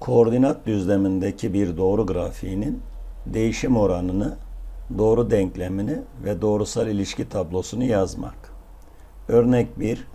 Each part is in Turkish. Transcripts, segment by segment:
koordinat düzlemindeki bir doğru grafiğinin değişim oranını, doğru denklemini ve doğrusal ilişki tablosunu yazmak. Örnek 1.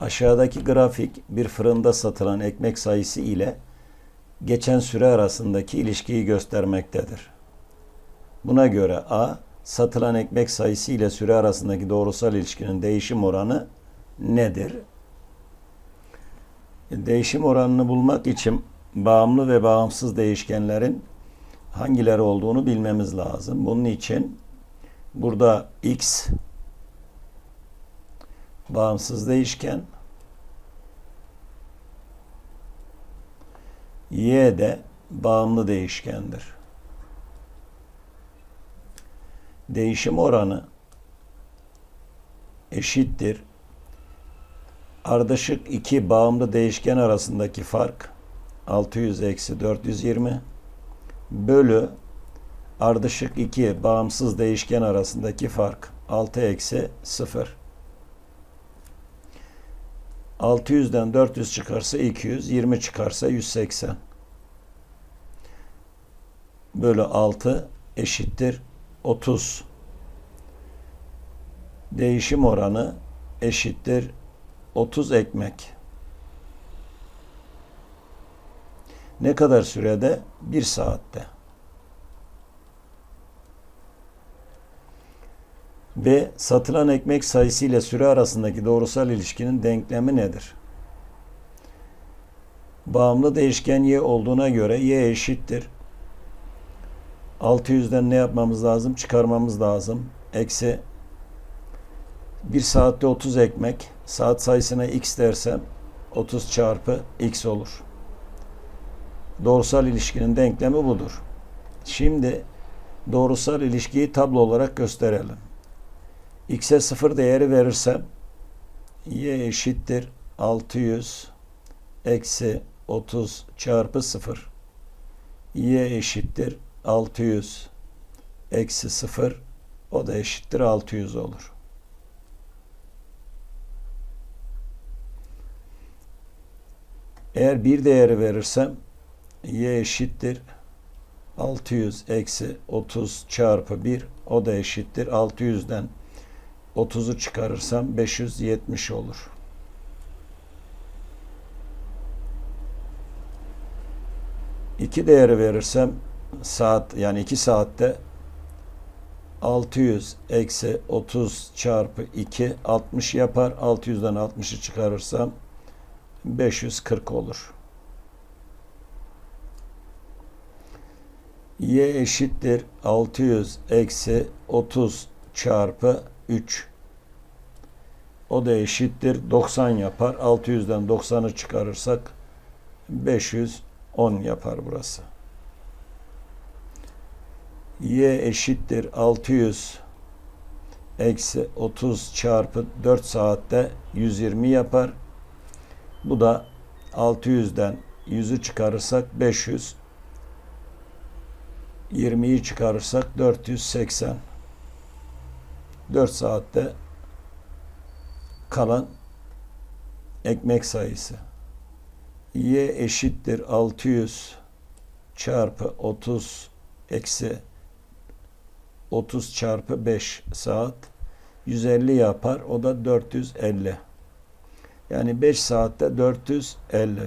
Aşağıdaki grafik bir fırında satılan ekmek sayısı ile geçen süre arasındaki ilişkiyi göstermektedir. Buna göre A, satılan ekmek sayısı ile süre arasındaki doğrusal ilişkinin değişim oranı nedir? Değişim oranını bulmak için bağımlı ve bağımsız değişkenlerin hangileri olduğunu bilmemiz lazım. Bunun için burada x bağımsız değişken y de bağımlı değişkendir. Değişim oranı eşittir ardışık iki bağımlı değişken arasındaki fark 600 eksi 420 bölü ardışık iki bağımsız değişken arasındaki fark 6 eksi 0. 600'den 400 çıkarsa 200, 20 çıkarsa 180. Bölü 6 eşittir 30. Değişim oranı eşittir 30 ekmek. Ne kadar sürede? 1 saatte. Ve satılan ekmek sayısı ile süre arasındaki doğrusal ilişkinin denklemi nedir? Bağımlı değişken y olduğuna göre y eşittir. 600'den ne yapmamız lazım? Çıkarmamız lazım. Eksi 1 saatte 30 ekmek. Saat sayısına x dersem 30 çarpı x olur. Doğrusal ilişkinin denklemi budur. Şimdi doğrusal ilişkiyi tablo olarak gösterelim. x'e 0 değeri verirsem y eşittir 600 eksi 30 çarpı 0. y eşittir 600 eksi 0 o da eşittir 600 olur. Eğer bir değeri verirsem y eşittir 600 eksi 30 çarpı 1 o da eşittir 600'den 30'u çıkarırsam 570 olur. İki değeri verirsem saat yani 2 saatte 600 eksi 30 çarpı 2 60 yapar. 600'den 60'ı çıkarırsam 540 olur. Y eşittir 600 eksi 30 çarpı 3. O da eşittir 90 yapar. 600'den 90'ı çıkarırsak 510 yapar burası. Y eşittir 600 eksi 30 çarpı 4 saatte 120 yapar. Bu da 600'den 100'ü çıkarırsak 500. 20'yi çıkarırsak 480. 4 saatte kalan ekmek sayısı. Y eşittir 600 çarpı 30 eksi 30 çarpı 5 saat 150 yapar. O da 450. Yani 5 saatte 450.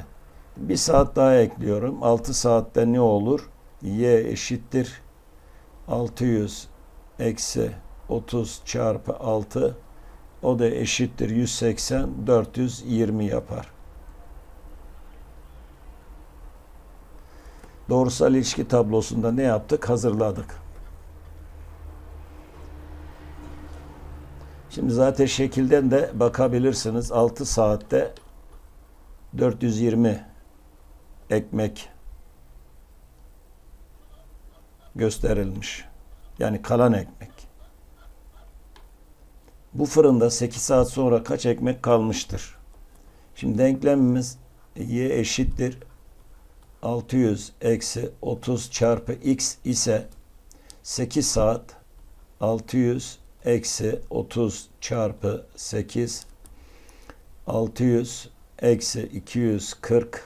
Bir saat daha ekliyorum. 6 saatte ne olur? Y eşittir 600 eksi 30 çarpı 6 o da eşittir 180 420 yapar. Doğrusal ilişki tablosunda ne yaptık? Hazırladık. Şimdi zaten şekilden de bakabilirsiniz. 6 saatte 420 ekmek gösterilmiş. Yani kalan ekmek. Bu fırında 8 saat sonra kaç ekmek kalmıştır? Şimdi denklemimiz y eşittir 600 eksi 30 çarpı x ise 8 saat 600 eksi 30 çarpı 8 600 eksi 240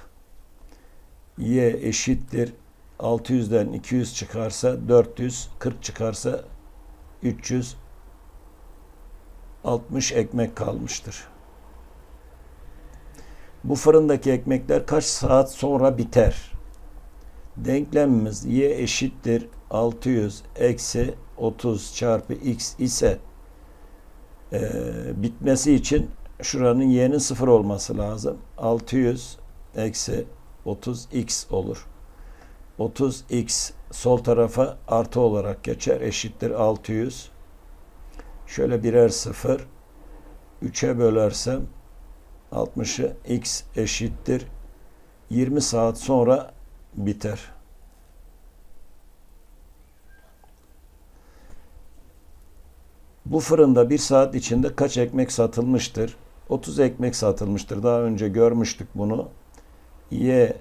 y eşittir 600'den 200 çıkarsa 400 40 çıkarsa 360 ekmek kalmıştır. Bu fırındaki ekmekler kaç saat sonra biter? Denklemimiz y eşittir 600 eksi 30 çarpı x ise e, bitmesi için şuranın y'nin sıfır olması lazım. 600 eksi 30x olur. 30x sol tarafa artı olarak geçer. Eşittir 600. Şöyle birer sıfır. 3'e bölersem 60'ı x eşittir. 20 saat sonra biter. Bu fırında bir saat içinde kaç ekmek satılmıştır? 30 ekmek satılmıştır. Daha önce görmüştük bunu. Y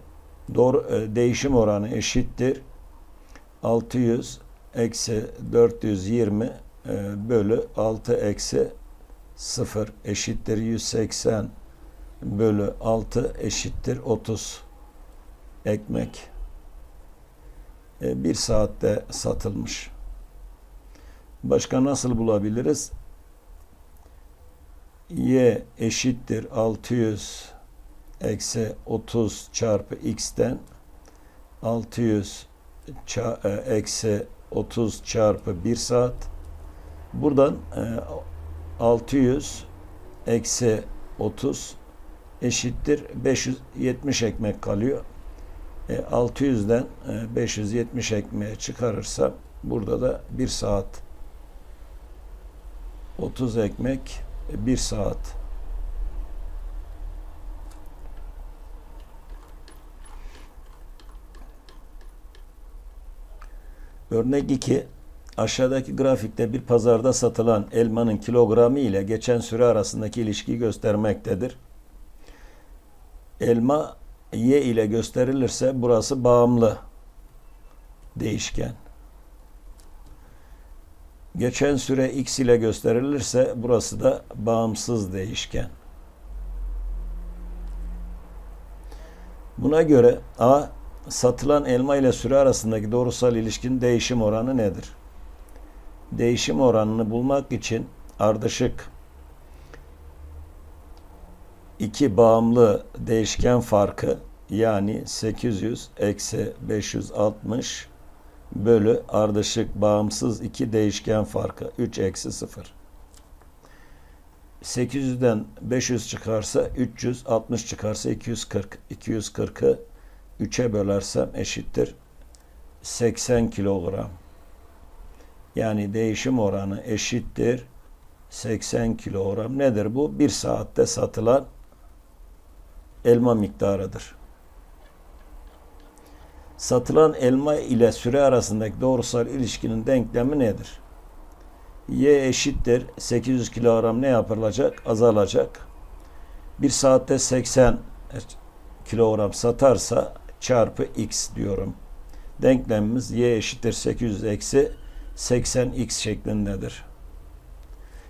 doğru, e, değişim oranı eşittir. 600 eksi 420 e, bölü 6 eksi 0 eşittir 180 bölü 6 eşittir 30 ekmek. E, bir saatte satılmış. Başka nasıl bulabiliriz? Y eşittir 600 eksi 30 çarpı x'ten 600 ça- e, eksi 30 çarpı 1 saat. Buradan e, 600 eksi 30 eşittir 570 ekmek kalıyor. E, 600'den e, 570 ekmeğe çıkarırsam burada da 1 saat 30 ekmek 1 saat. Örnek 2. Aşağıdaki grafikte bir pazarda satılan elmanın kilogramı ile geçen süre arasındaki ilişkiyi göstermektedir. Elma y ile gösterilirse burası bağımlı değişken. Geçen süre x ile gösterilirse burası da bağımsız değişken. Buna göre a satılan elma ile süre arasındaki doğrusal ilişkinin değişim oranı nedir? Değişim oranını bulmak için ardışık iki bağımlı değişken farkı yani 800 eksi 560 bölü ardışık bağımsız iki değişken farkı 3 eksi 0. 800'den 500 çıkarsa 300, 60 çıkarsa 240. 240'ı 3'e bölersem eşittir 80 kilogram. Yani değişim oranı eşittir 80 kilogram. Nedir bu? Bir saatte satılan elma miktarıdır. Satılan elma ile süre arasındaki doğrusal ilişkinin denklemi nedir? Y eşittir 800 kilogram ne yapılacak? Azalacak. Bir saatte 80 kilogram satarsa çarpı x diyorum. Denklemimiz y eşittir 800 eksi 80x şeklindedir.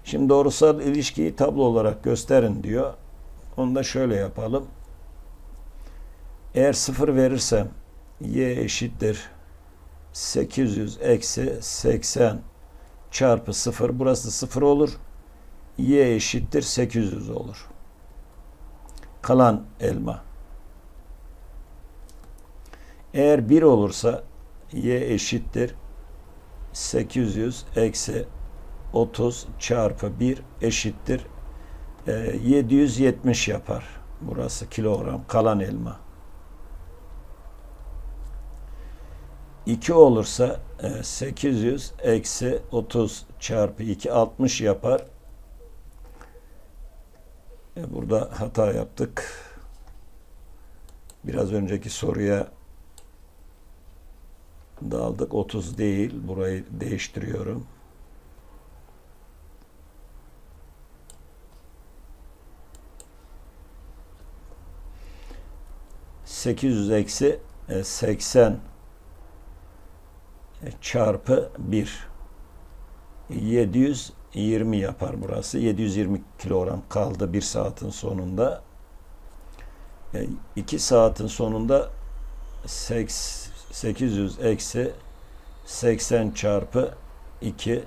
Şimdi doğrusal ilişkiyi tablo olarak gösterin diyor. Onu da şöyle yapalım. Eğer sıfır verirsem y eşittir 800 eksi 80 çarpı 0 burası 0 olur. y eşittir 800 olur. Kalan elma. Eğer 1 olursa y eşittir 800 eksi 30 çarpı 1 eşittir e, 770 yapar. Burası kilogram kalan elma. 2 olursa e, 800 eksi 30 çarpı 2 60 yapar. E, burada hata yaptık. Biraz önceki soruya daldık. 30 değil. Burayı değiştiriyorum. ...800 eksi e, 80 çarpı 1 720 yapar burası. 720 kilogram kaldı bir saatin sonunda. 2 saatin sonunda seks- 800 eksi 80 çarpı 2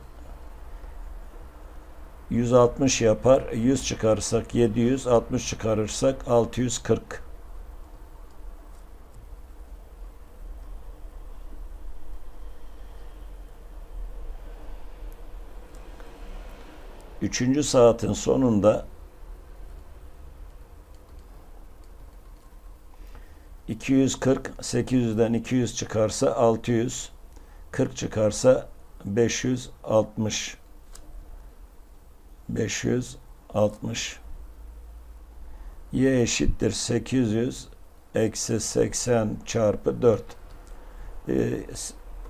160 yapar. 100 çıkarırsak 700, 60 çıkarırsak 640. Üçüncü saatin sonunda 240, 800'den 200 çıkarsa 600, 40 çıkarsa 560. 560 y eşittir 800 eksi 80 çarpı 4 Ee,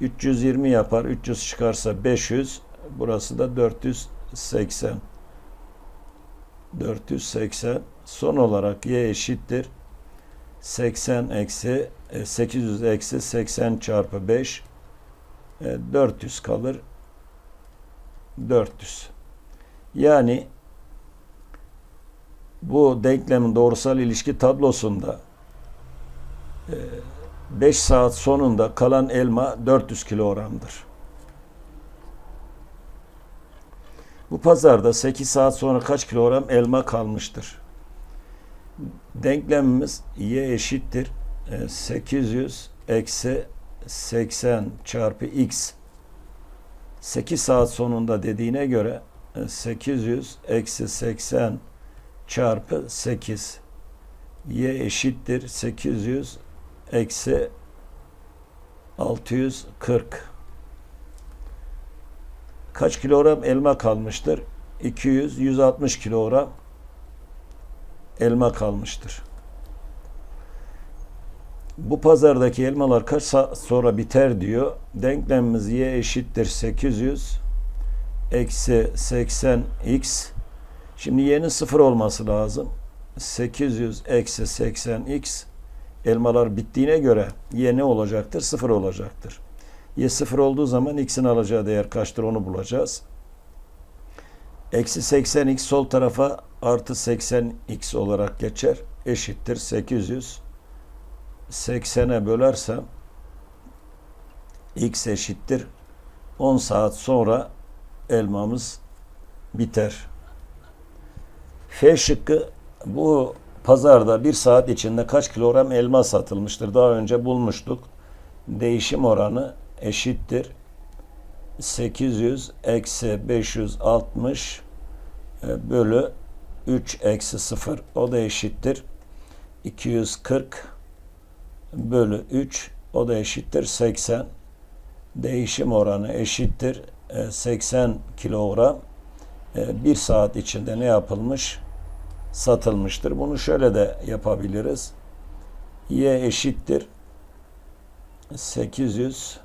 320 yapar 300 çıkarsa 500 burası da 480 480 son olarak y eşittir. 80 eksi e, 800 eksi 80 çarpı 5 e, 400 kalır. 400 yani bu denklemin doğrusal ilişki tablosunda 5 saat sonunda kalan elma 400 kilogramdır. Bu pazarda 8 saat sonra kaç kilogram elma kalmıştır? Denklemimiz y eşittir e, 800 eksi 80 çarpı x. 8 saat sonunda dediğine göre 800 eksi 80 çarpı 8 y eşittir 800 eksi 640 kaç kilogram elma kalmıştır? 200 160 kilogram elma kalmıştır. Bu pazardaki elmalar kaç saat sonra biter diyor. Denklemimiz y eşittir 800 eksi 80x şimdi y'nin sıfır olması lazım. 800 eksi 80x elmalar bittiğine göre y ne olacaktır? Sıfır olacaktır. Y sıfır olduğu zaman x'in alacağı değer kaçtır onu bulacağız. Eksi 80x sol tarafa artı 80x olarak geçer. Eşittir 800 80'e bölersem x eşittir 10 saat sonra elmamız biter. F şıkkı bu pazarda bir saat içinde kaç kilogram elma satılmıştır? Daha önce bulmuştuk. Değişim oranı eşittir. 800 eksi 560 e, bölü 3 eksi 0 o da eşittir. 240 bölü 3 o da eşittir 80. Değişim oranı eşittir 80 kilogram. E, bir saat içinde ne yapılmış? Satılmıştır. Bunu şöyle de yapabiliriz. Y eşittir 800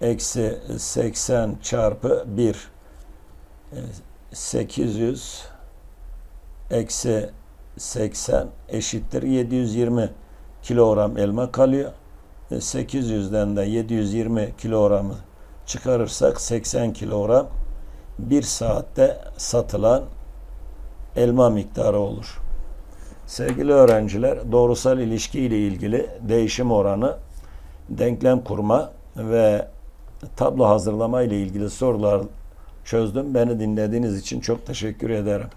eksi 80 çarpı 1 800 eksi 80 eşittir 720 kilogram elma kalıyor. 800'den de 720 kilogramı çıkarırsak 80 kilogram bir saatte satılan elma miktarı olur. Sevgili öğrenciler, doğrusal ilişki ile ilgili değişim oranı, denklem kurma ve tablo hazırlama ile ilgili sorular çözdüm. Beni dinlediğiniz için çok teşekkür ederim.